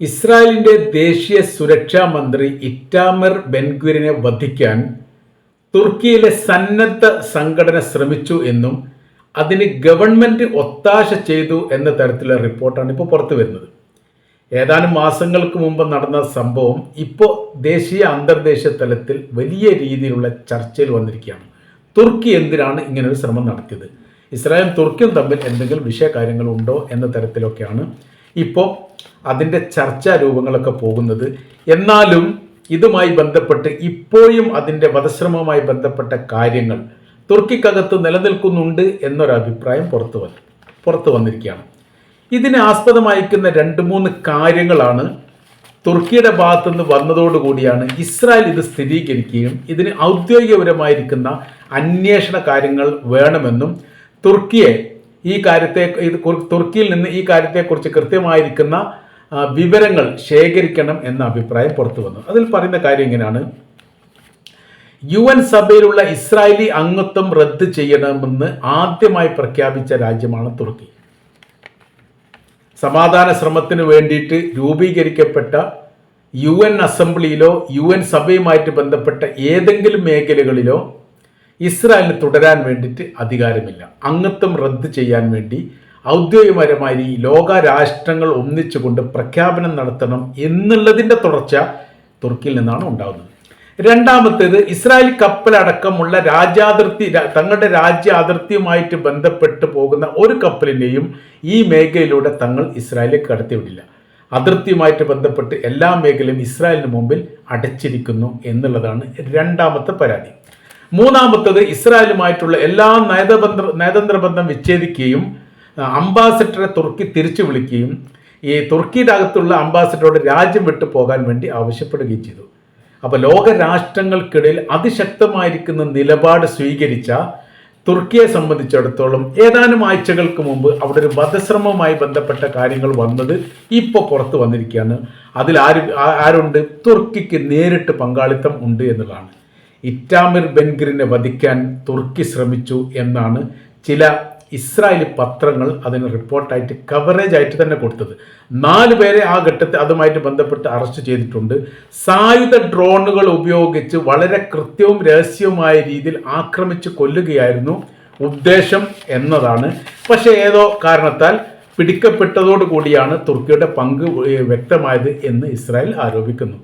ഇസ്രായേലിന്റെ ദേശീയ സുരക്ഷാ മന്ത്രി ഇറ്റാമർ ബെൻഗുരിനെ വധിക്കാൻ തുർക്കിയിലെ സന്നദ്ധ സംഘടന ശ്രമിച്ചു എന്നും അതിന് ഗവൺമെന്റ് ഒത്താശ ചെയ്തു എന്ന തരത്തിലുള്ള റിപ്പോർട്ടാണ് ഇപ്പോൾ പുറത്തു വരുന്നത്. ഏതാനും മാസങ്ങൾക്ക് മുമ്പ് നടന്ന സംഭവം ഇപ്പോൾ ദേശീയ അന്തർദേശീയ തലത്തിൽ വലിയ രീതിയിലുള്ള ചർച്ചയിൽ വന്നിരിക്കുകയാണ്. തുർക്കി എന്തിനാണ് ഇങ്ങനൊരു ശ്രമം നടത്തിയത്? ഇസ്രായേലും തുർക്കിയും തമ്മിൽ എന്തെങ്കിലും വിഷയകാര്യങ്ങളുണ്ടോ എന്ന തരത്തിലൊക്കെയാണ് ഇപ്പോൾ അതിന്റെ ചർച്ചാ രൂപങ്ങളൊക്കെ പോകുന്നത്. എന്നാലും ഇതുമായി ബന്ധപ്പെട്ട് ഇപ്പോഴും അതിന്റെ വധശ്രമവുമായി ബന്ധപ്പെട്ട കാര്യങ്ങൾ തുർക്കിക്കകത്ത് നിലനിൽക്കുന്നുണ്ട് എന്നൊരഭിപ്രായം പുറത്തു വന്നു പുറത്തു വന്നിരിക്കുകയാണ്. ഇതിനെ ആസ്പദമായിരിക്കുന്ന രണ്ട് മൂന്ന് കാര്യങ്ങളാണ് തുർക്കിയുടെ ഭാഗത്തു നിന്ന് വന്നതോടുകൂടിയാണ് ഇസ്രായേൽ ഇത് സ്ഥിരീകരിക്കുകയും ഇതിന് ഔദ്യോഗികപരമായിരിക്കുന്ന അന്വേഷണ കാര്യങ്ങൾ വേണമെന്നും തുർക്കിയെ ഈ കാര്യത്തെ തുർക്കിയിൽ നിന്ന് ഈ കാര്യത്തെക്കുറിച്ച് കൃത്യമായിരിക്കുന്ന വിവരങ്ങൾ ശേഖരിക്കണം എന്ന അഭിപ്രായം പുറത്തു വന്നു. അതിൽ പറയുന്ന കാര്യം ഇങ്ങനെയാണ്. യു എൻ സഭയിലുള്ള ഇസ്രായേലി അംഗത്വം റദ്ദ് ചെയ്യണമെന്ന് ആദ്യമായി പ്രഖ്യാപിച്ച രാജ്യമാണ് തുർക്കി. സമാധാന ശ്രമത്തിന് വേണ്ടിയിട്ട് രൂപീകരിക്കപ്പെട്ട യു എൻ അസംബ്ലിയിലോ യു എൻ സഭയുമായിട്ട് ബന്ധപ്പെട്ട ഏതെങ്കിലും മേഖലകളിലോ ഇസ്രായേലിന് തുടരാൻ വേണ്ടിയിട്ട് അധികാരമില്ല. അംഗത്വം റദ്ദ് ചെയ്യാൻ വേണ്ടി ഔദ്യോഗികപരമായി ലോകരാഷ്ട്രങ്ങൾ ലോക രാഷ്ട്രങ്ങൾ ഒന്നിച്ചുകൊണ്ട് പ്രഖ്യാപനം നടത്തണം എന്നുള്ളതിന്റെ തുടർച്ച തുർക്കിയിൽ നിന്നാണ് ഉണ്ടാകുന്നത്. രണ്ടാമത്തേത് ഇസ്രായേൽ കപ്പലടക്കമുള്ള രാജ്യാതിർത്തി തങ്ങളുടെ രാജ്യ അതിർത്തിയുമായിട്ട് ബന്ധപ്പെട്ട് പോകുന്ന ഒരു കപ്പലിനെയും ഈ മേഖലയിലൂടെ തങ്ങൾ ഇസ്രായേലിലേക്ക് കടത്തിവിടില്ല. അതിർത്തിയുമായിട്ട് ബന്ധപ്പെട്ട് എല്ലാ മേഖലയും ഇസ്രായേലിന് മുമ്പിൽ അടച്ചിരിക്കുന്നു എന്നുള്ളതാണ് രണ്ടാമത്തെ പരാതി. മൂന്നാമത്തത് ഇസ്രായേലുമായിട്ടുള്ള എല്ലാ നയതന്ത്ര നയതന്ത്ര ബന്ധം വിച്ഛേദിക്കുകയും അംബാസിഡറെ അംബാസഡറെ തുർക്കി തിരിച്ചു വിളിക്കുകയും ഈ തുർക്കിയുടെ അകത്തുള്ള അംബാസഡറോട് രാജ്യം വിട്ടു പോകാൻ വേണ്ടി ആവശ്യപ്പെടുകയും ചെയ്തു. അപ്പോൾ ലോക രാഷ്ട്രങ്ങൾക്കിടയിൽ അതിശക്തമായിരിക്കുന്ന നിലപാട് സ്വീകരിച്ച തുർക്കിയെ സംബന്ധിച്ചിടത്തോളം ഏതാനും ആഴ്ചകൾക്ക് മുമ്പ് അവിടെ ഒരു വധശ്രമവുമായി ബന്ധപ്പെട്ട കാര്യങ്ങൾ വന്നത് ഇപ്പോൾ പുറത്തു വന്നിരിക്കുകയാണ്. അതിൽ ആര് ആരുണ്ട്? തുർക്കിക്ക് നേരിട്ട് പങ്കാളിത്തം ഉണ്ട് എന്നുള്ളതാണ്. ഇറ്റാമിർ ബെൻഗിറിനെ വധിക്കാൻ തുർക്കി ശ്രമിച്ചു എന്നാണ് ചില ഇസ്രായേലി പത്രങ്ങൾ അതിന് റിപ്പോർട്ടായിട്ട് കവറേജ് ആയിട്ട് തന്നെ കൊടുത്തത്. നാല് പേരെ ആ ഘട്ടത്തിൽ അതുമായിട്ട് ബന്ധപ്പെട്ട് അറസ്റ്റ് ചെയ്തിട്ടുണ്ട്. സായുധ ഡ്രോണുകൾ ഉപയോഗിച്ച് വളരെ കൃത്യവും രഹസ്യവുമായ രീതിയിൽ ആക്രമിച്ച് കൊല്ലുകയായിരുന്നു ഉദ്ദേശം എന്നതാണ്. പക്ഷേ ഏതോ കാരണത്താൽ പിടിക്കപ്പെട്ടതോടുകൂടിയാണ് തുർക്കിയുടെ പങ്ക് വ്യക്തമായത് എന്ന് ഇസ്രായേൽ ആരോപിക്കുന്നു.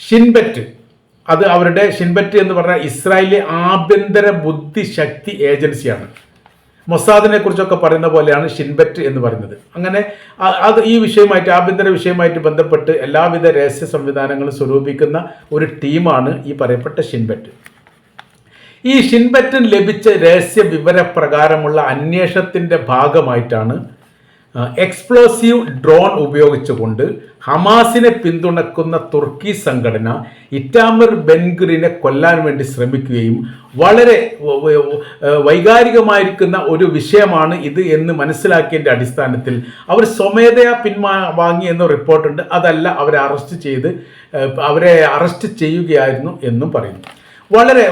ഷിൻബെറ്റ് അത് അവരുടെ ഷിൻബറ്റ് എന്ന് പറഞ്ഞാൽ ഇസ്രായേലിലെ ആഭ്യന്തര ബുദ്ധിശക്തി ഏജൻസിയാണ്. മൊസാദിനെ കുറിച്ചൊക്കെ പറയുന്ന പോലെയാണ് ഷിൻബറ്റ് എന്ന് പറയുന്നത്. അങ്ങനെ അത് ഈ വിഷയമായിട്ട് ആഭ്യന്തര വിഷയമായിട്ട് ബന്ധപ്പെട്ട് എല്ലാവിധ രഹസ്യ സംവിധാനങ്ങളും സ്വരൂപിക്കുന്ന ഒരു ടീമാണ് ഈ പറയപ്പെട്ട ഷിൻബറ്റ്. ഈ ഷിൻബറ്റിന് ലഭിച്ച രഹസ്യ വിവരപ്രകാരമുള്ള അന്വേഷണത്തിന്റെ ഭാഗമായിട്ടാണ് എക്സ്പ്ലോസീവ് ഡ്രോൺ ഉപയോഗിച്ചുകൊണ്ട് ഹമാസിനെ പിന്തുണക്കുന്ന തുർക്കി സംഘടന ഇറ്റാമർ ബെൻഗുറിനെ കൊല്ലാൻ വേണ്ടി ശ്രമിക്കുകയും വളരെ വൈകാരികമായിരിക്കുന്ന ഒരു വിഷയമാണ് ഇത് എന്ന് മനസ്സിലാക്കിയതിന്റെ അടിസ്ഥാനത്തിൽ അവർ സ്വമേധയാ പിന്മാ വാങ്ങിയെന്ന റിപ്പോർട്ടുണ്ട്. അതല്ല അവരെ അറസ്റ്റ് ചെയ്ത് അവരെ അറസ്റ്റ് ചെയ്യുകയായിരുന്നു എന്നും പറയുന്നു. വളരെ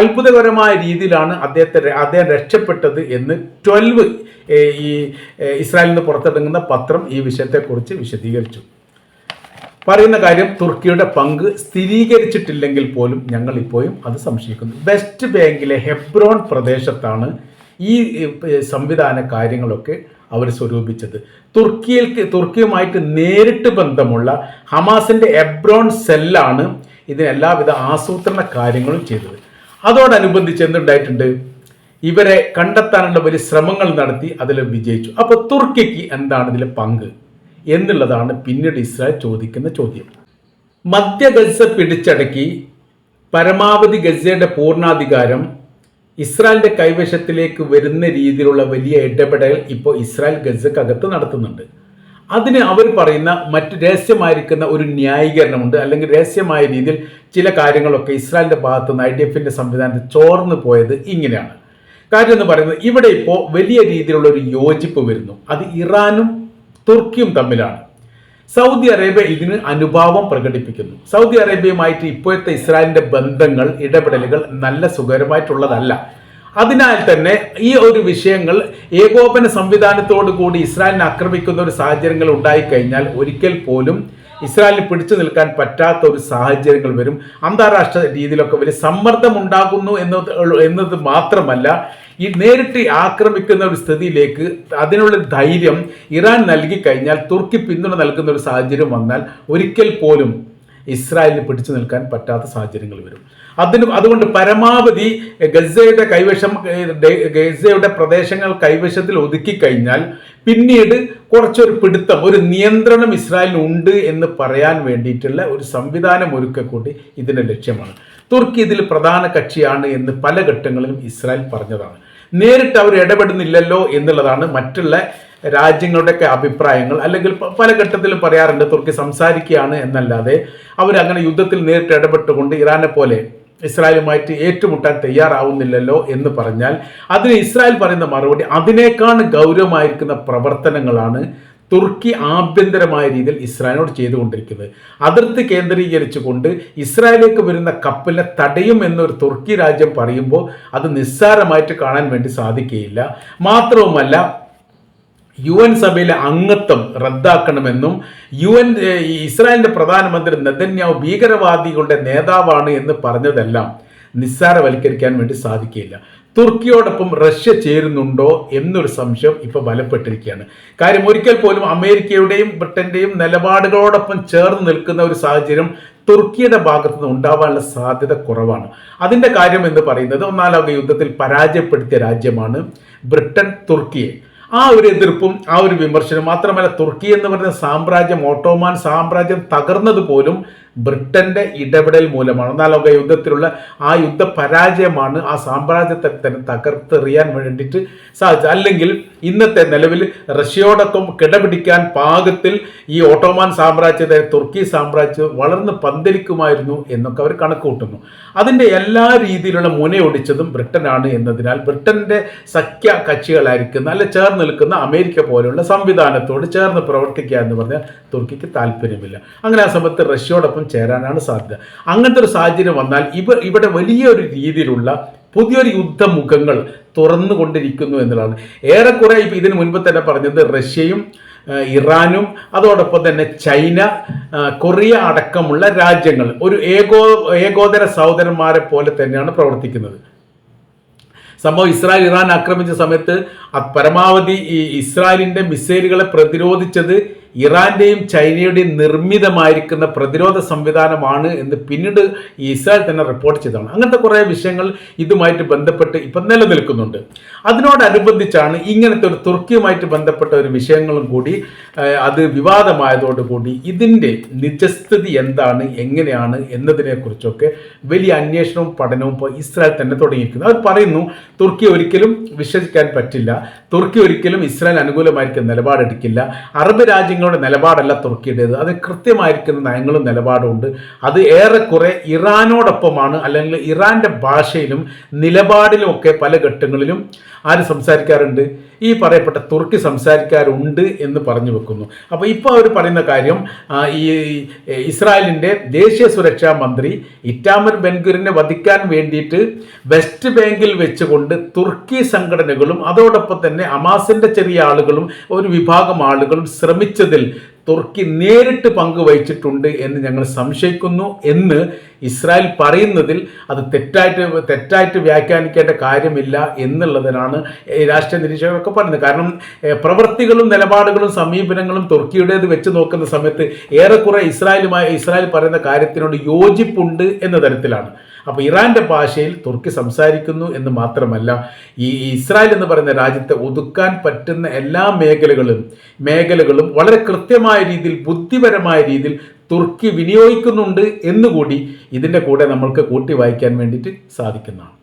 അത്ഭുതകരമായ രീതിയിലാണ് അദ്ദേഹത്തെ അദ്ദേഹം രക്ഷപ്പെട്ടത് എന്ന് ട്വൽവ് ഈ ഇസ്രായേലിൽ നിന്ന് പുറത്തിറങ്ങുന്ന പത്രം ഈ വിഷയത്തെക്കുറിച്ച് വിശദീകരിച്ചു. പറയുന്ന കാര്യം തുർക്കിയുടെ പങ്ക് സ്ഥിരീകരിച്ചിട്ടില്ലെങ്കിൽ പോലും ഞങ്ങൾ ഇപ്പോഴും അത് സംശയിക്കുന്നു. വെസ്റ്റ് ബാങ്കിലെ ഹെബ്രോൺ പ്രദേശത്താണ് ഈ സംവിധാന കാര്യങ്ങളൊക്കെ അവർ സ്വരൂപിച്ചത്. തുർക്കിയിൽ തുർക്കിയുമായിട്ട് നേരിട്ട് ബന്ധമുള്ള ഹമാസിന്റെ എബ്രോൺ സെല്ലാണ് ഇതിന് എല്ലാവിധ ആസൂത്രണ കാര്യങ്ങളും ചെയ്തത്. അതോടനുബന്ധിച്ച് എന്തുണ്ടായിട്ടുണ്ട്? ഇവരെ കണ്ടെത്താനുള്ള വലിയ ശ്രമങ്ങൾ നടത്തി അതിൽ വിജയിച്ചു. അപ്പോൾ തുർക്കിക്ക് എന്താണ് ഇതിലെ പങ്ക്? എന്നുള്ളതാണ് പിന്നീട് ഇസ്രായേൽ ചോദിക്കുന്ന ചോദ്യം. മധ്യ ഗസ പിടിച്ചടക്കി പരമാവധി ഗസയുടെ പൂർണാധികാരം ഇസ്രായേലിന്റെ കൈവശത്തിലേക്ക് വരുന്ന രീതിയിലുള്ള വലിയ ഇടപെടൽ ഇപ്പോൾ ഇസ്രായേൽ ഗസക്കകത്ത് നടത്തുന്നുണ്ട്. അതിന് അവർ പറയുന്ന മറ്റ് രഹസ്യമായിരിക്കുന്ന ഒരു ന്യായീകരണമുണ്ട്. അല്ലെങ്കിൽ രഹസ്യമായ രീതിയിൽ ചില കാര്യങ്ങളൊക്കെ ഇസ്രായേലിന്റെ ഭാഗത്ത് നിന്ന് ഐ ഡി എഫിന്റെ സംവിധാനത്തിൽ ചോർന്നു പോയത് ഇങ്ങനെയാണ്. കാര്യം എന്ന് പറയുന്നത് ഇവിടെ ഇപ്പോൾ വലിയ രീതിയിലുള്ള ഒരു യോജിപ്പ് വരുന്നു. അത് ഇറാനും തുർക്കിയും തമ്മിലാണ്. സൗദി അറേബ്യ ഇതിന് അനുഭാവം പ്രകടിപ്പിക്കുന്നു. സൗദി അറേബ്യയുമായിട്ട് ഇപ്പോഴത്തെ ഇസ്രായേലിന്റെ ബന്ധങ്ങൾ ഇടപെടലുകൾ നല്ല സുഖകരമായിട്ടുള്ളതല്ല. അതിനാൽ തന്നെ ഈ ഒരു വിഷയങ്ങൾ ഏകോപന സംവിധാനത്തോടു കൂടി ഇസ്രായേലിനെ ആക്രമിക്കുന്ന ഒരു സാഹചര്യങ്ങൾ ഉണ്ടായിക്കഴിഞ്ഞാൽ ഒരിക്കൽ പോലും ഇസ്രായേലിന് പിടിച്ചു നിൽക്കാൻ പറ്റാത്ത ഒരു സാഹചര്യങ്ങൾ വരും. അന്താരാഷ്ട്ര രീതിയിലൊക്കെ വലിയ സമ്മർദ്ദം ഉണ്ടാകുന്നു എന്നത് എന്നത് മാത്രമല്ല ഈ നേരിട്ട് ആക്രമിക്കുന്ന ഒരു സ്ഥിതിയിലേക്ക് അതിനുള്ള ധൈര്യം ഇറാൻ നൽകി കഴിഞ്ഞാൽ തുർക്കി പിന്തുണ നൽകുന്ന ഒരു സാഹചര്യം വന്നാൽ ഒരിക്കൽ പോലും ഇസ്രായേലിന് പിടിച്ചു നിൽക്കാൻ പറ്റാത്ത സാഹചര്യങ്ങൾ വരും. അതിന് അതുകൊണ്ട് പരമാവധി ഗസയുടെ കൈവശം ഗസയുടെ പ്രദേശങ്ങൾ കൈവശത്തിൽ ഒതുക്കി കഴിഞ്ഞാൽ പിന്നീട് കുറച്ചൊരു പിടുത്തം ഒരു നിയന്ത്രണം ഇസ്രായേലിന് ഉണ്ട് എന്ന് പറയാൻ വേണ്ടിയിട്ടുള്ള ഒരു സംവിധാനം ഒരുക്കൂടി ഇതിന്റെ ലക്ഷ്യമാണ്. തുർക്കി ഇതിൽ പ്രധാന കക്ഷിയാണ് എന്ന് പല ഘട്ടങ്ങളിലും ഇസ്രായേൽ പറഞ്ഞതാണ്. നേരിട്ട് അവർ ഇടപെടുന്നില്ലല്ലോ എന്നുള്ളതാണ് മറ്റുള്ള രാജ്യങ്ങളുടെയൊക്കെ അഭിപ്രായങ്ങൾ അല്ലെങ്കിൽ പല ഘട്ടത്തിലും പറയാറുണ്ട് തുർക്കി സംസാരിക്കുകയാണ് എന്നല്ലാതെ അവരങ്ങനെ യുദ്ധത്തിൽ നേരിട്ട് ഇടപെട്ടുകൊണ്ട് ഇറാനെ പോലെ ഇസ്രായേലുമായിട്ട് ഏറ്റുമുട്ടാൻ തയ്യാറാവുന്നില്ലല്ലോ എന്ന് പറഞ്ഞാൽ അതിന് ഇസ്രായേൽ പറയുന്ന മറുപടി അതിനേക്കാൾ ഗൗരവമായിരിക്കുന്ന പ്രവർത്തനങ്ങളാണ് തുർക്കി ആഭ്യന്തരമായ രീതിയിൽ ഇസ്രായേലിനോട് ചെയ്തുകൊണ്ടിരിക്കുന്നത്. അതിർത്തി കേന്ദ്രീകരിച്ചുകൊണ്ട് ഇസ്രായേലേക്ക് വരുന്ന കപ്പലിനെ തടയും എന്നൊരു തുർക്കി രാജ്യം പറയുമ്പോൾ അത് നിസ്സാരമായിട്ട് കാണാൻ വേണ്ടി സാധിക്കുകയില്ല. മാത്രവുമല്ല യു എൻ സഭയിലെ അംഗത്വം റദ്ദാക്കണമെന്നും യു എൻ ഇസ്രായേലിന്റെ പ്രധാനമന്ത്രി നെതന്യാവ് ഭീകരവാദികളുടെ നേതാവാണ് എന്ന് പറഞ്ഞതെല്ലാം നിസ്സാരവൽക്കരിക്കാൻ വേണ്ടി സാധിക്കില്ല തുർക്കിയോടൊപ്പം റഷ്യ ചേരുന്നുണ്ടോ എന്നൊരു സംശയം ഇപ്പൊ ബലപ്പെട്ടിരിക്കുകയാണ്. കാര്യം ഒരിക്കൽ പോലും അമേരിക്കയുടെയും ബ്രിട്ടന്റെയും നിലപാടുകളോടൊപ്പം ചേർന്ന് നിൽക്കുന്ന ഒരു സാഹചര്യം തുർക്കിയുടെ ഭാഗത്തു നിന്ന് ഉണ്ടാവാനുള്ള സാധ്യത കുറവാണ്. അതിന്റെ കാര്യം എന്ന് പറയുന്നത് ഒന്നാം ലോക യുദ്ധത്തിൽ പരാജയപ്പെടുത്തിയ രാജ്യമാണ് ബ്രിട്ടൻ തുർക്കിയെ. ആ ഒരു എതിർപ്പും ആ ഒരു വിമർശനം മാത്രമല്ല തുർക്കി എന്ന് പറയുന്ന സാമ്രാജ്യം ഓട്ടോമാൻ സാമ്രാജ്യം തകർന്നത് പോലും ബ്രിട്ടന്റെ ഇടപെടൽ മൂലമാണ്. ഒന്നാം ലോക യുദ്ധത്തിലുള്ള ആ യുദ്ധ പരാജയമാണ് ആ സാമ്രാജ്യത്തെ തന്നെ തകർത്തെറിയാൻ വേണ്ടിയിട്ട് സാധിച്ചത്. അല്ലെങ്കിൽ ഇന്നത്തെ നിലവിൽ റഷ്യയോടൊപ്പം കിടപിടിക്കാൻ പാകത്തിൽ ഈ ഓട്ടോമാൻ സാമ്രാജ്യത്തെ തുർക്കി സാമ്രാജ്യം വളർന്ന് പന്തലിക്കുമായിരുന്നു എന്നൊക്കെ അവർ കണക്കുകൂട്ടുന്നു. അതിന്റെ എല്ലാ രീതിയിലുള്ള മുനയൊടിച്ചതും ബ്രിട്ടനാണ് എന്നതിനാൽ ബ്രിട്ടന്റെ സഖ്യ കക്ഷികളായിരിക്കുന്ന അല്ലെ ചേർന്ന് നിൽക്കുന്ന അമേരിക്ക പോലെയുള്ള സംവിധാനത്തോട് ചേർന്ന് പ്രവർത്തിക്കുക എന്ന് പറഞ്ഞാൽ തുർക്കിക്ക് താല്പര്യമില്ല അങ്ങനെ ആ സമയത്ത് റഷ്യയോടൊപ്പം ചേരാനാണ് സാധ്യത അങ്ങനത്തെ ഒരു സാഹചര്യം വന്നാൽ ഇവ ഇവിടെ വലിയൊരു രീതിയിലുള്ള പുതിയൊരു യുദ്ധമുഖങ്ങൾ തുറന്നുകൊണ്ടിരിക്കുന്നു എന്നുള്ളതാണ്. ഏറെക്കുറെ ഇപ്പം ഇതിനു മുൻപ് തന്നെ പറഞ്ഞത് റഷ്യയും ഇറാനും അതോടൊപ്പം തന്നെ ചൈന കൊറിയ അടക്കമുള്ള രാജ്യങ്ങൾ. ഒരു ഏകോ ഏകോദര സഹോദരന്മാരെ പോലെ തന്നെയാണ് പ്രവർത്തിക്കുന്നത്. സംഭവം ഇസ്രായേൽ ഇറാൻ ആക്രമിച്ച സമയത്ത് പരമാവധി ഈ ഇസ്രായേലിന്റെ മിസൈലുകളെ പ്രതിരോധിച്ചത് ഇറാന്റെയും ചൈനയുടെയും നിർമ്മിതമായിരിക്കുന്ന പ്രതിരോധ സംവിധാനമാണ് എന്ന് പിന്നീട് ഇസ്രായേൽ തന്നെ റിപ്പോർട്ട് ചെയ്തതാണ്. അങ്ങനത്തെ കുറേ വിഷയങ്ങൾ ഇതുമായിട്ട് ബന്ധപ്പെട്ട് ഇപ്പം നിലനിൽക്കുന്നുണ്ട്. അതിനോടനുബന്ധിച്ചാണ് ഇങ്ങനത്തെ ഒരു തുർക്കിയുമായിട്ട് ബന്ധപ്പെട്ട ഒരു വിഷയങ്ങളും കൂടി അത് വിവാദമായതോടുകൂടി ഇതിന്റെ നിജസ്ഥിതി എന്താണ് എങ്ങനെയാണ് എന്നതിനെക്കുറിച്ചൊക്കെ വലിയ അന്വേഷണവും പഠനവും ഇപ്പോൾ ഇസ്രായേൽ തന്നെ തുടങ്ങിയിരിക്കുന്നു. അവർ പറയുന്നു തുർക്കി ഒരിക്കലും വിശ്വസിക്കാൻ പറ്റില്ല. തുർക്കി ഒരിക്കലും ഇസ്രായേൽ അനുകൂലമായിരിക്കും നിലപാടെടുക്കില്ല. അറബ് രാജ്യങ്ങൾ രാജ്യങ്ങളുടെ നിലപാടല്ല തുർക്കിയുടേത് അത് കൃത്യമായിരിക്കുന്ന നയങ്ങളും നിലപാടുമുണ്ട് അത് ഏറെക്കുറെ ഇറാനോടൊപ്പമാണ്. അല്ലെങ്കിൽ ഇറാന്റെ ഭാഷയിലും നിലപാടിലും ഒക്കെ പല ഘട്ടങ്ങളിലും ആര് സംസാരിക്കാറുണ്ട്? ഈ പറയപ്പെട്ട തുർക്കി സംസാരിക്കാറുണ്ട് എന്ന് പറഞ്ഞു വെക്കുന്നു. അപ്പോൾ ഇപ്പോൾ അവർ പറയുന്ന കാര്യം ഈ ഇസ്രായേലിന്റെ ദേശീയ സുരക്ഷാ മന്ത്രി ഇറ്റാമർ ബെൻഗുരിനെ വധിക്കാൻ വേണ്ടിയിട്ട് വെസ്റ്റ് ബാങ്കിൽ വെച്ചുകൊണ്ട് തുർക്കി സംഘടനകളും അതോടൊപ്പം തന്നെ അമാസിന്റെ ചെറിയ ആളുകളും ഒരു വിഭാഗം ആളുകളും ശ്രമിച്ചതിൽ തുർക്കി നേരിട്ട് പങ്കുവഹിച്ചിട്ടുണ്ട് എന്ന് ഞങ്ങൾ സംശയിക്കുന്നു എന്ന് ഇസ്രായേൽ പറയുന്നതിൽ അത് തെറ്റായിട്ട് തെറ്റായിട്ട് വ്യാഖ്യാനിക്കേണ്ട കാര്യമില്ല എന്നുള്ളതിനാണ് രാഷ്ട്രീയ നിരീക്ഷകരൊക്കെ പറയുന്നത്. കാരണം പ്രവൃത്തികളും നിലപാടുകളും സമീപനങ്ങളും തുർക്കിയുടേത് വെച്ച് നോക്കുന്ന സമയത്ത് ഏറെക്കുറെ ഇസ്രായേലുമായി ഇസ്രായേൽ പറയുന്ന കാര്യത്തിനോട് യോജിപ്പുണ്ട് എന്ന തരത്തിലാണ്. അപ്പോൾ ഇറാന്റെ ഭാഷയിൽ തുർക്കി സംസാരിക്കുന്നു എന്ന് മാത്രമല്ല ഈ ഇസ്രായേൽ എന്ന് പറയുന്ന രാജ്യത്തെ ഒതുക്കാൻ പറ്റുന്ന എല്ലാ മേഖലകളും മേഖലകളും വളരെ കൃത്യമായ രീതിയിൽ ബുദ്ധിപരമായ രീതിയിൽ തുർക്കി വിനിയോഗിക്കുന്നുണ്ട് എന്നുകൂടി ഇതിന്റെ കൂടെ നമ്മൾക്ക് കൂട്ടി വായിക്കാൻ വേണ്ടിയിട്ട് സാധിക്കുന്നതാണ്.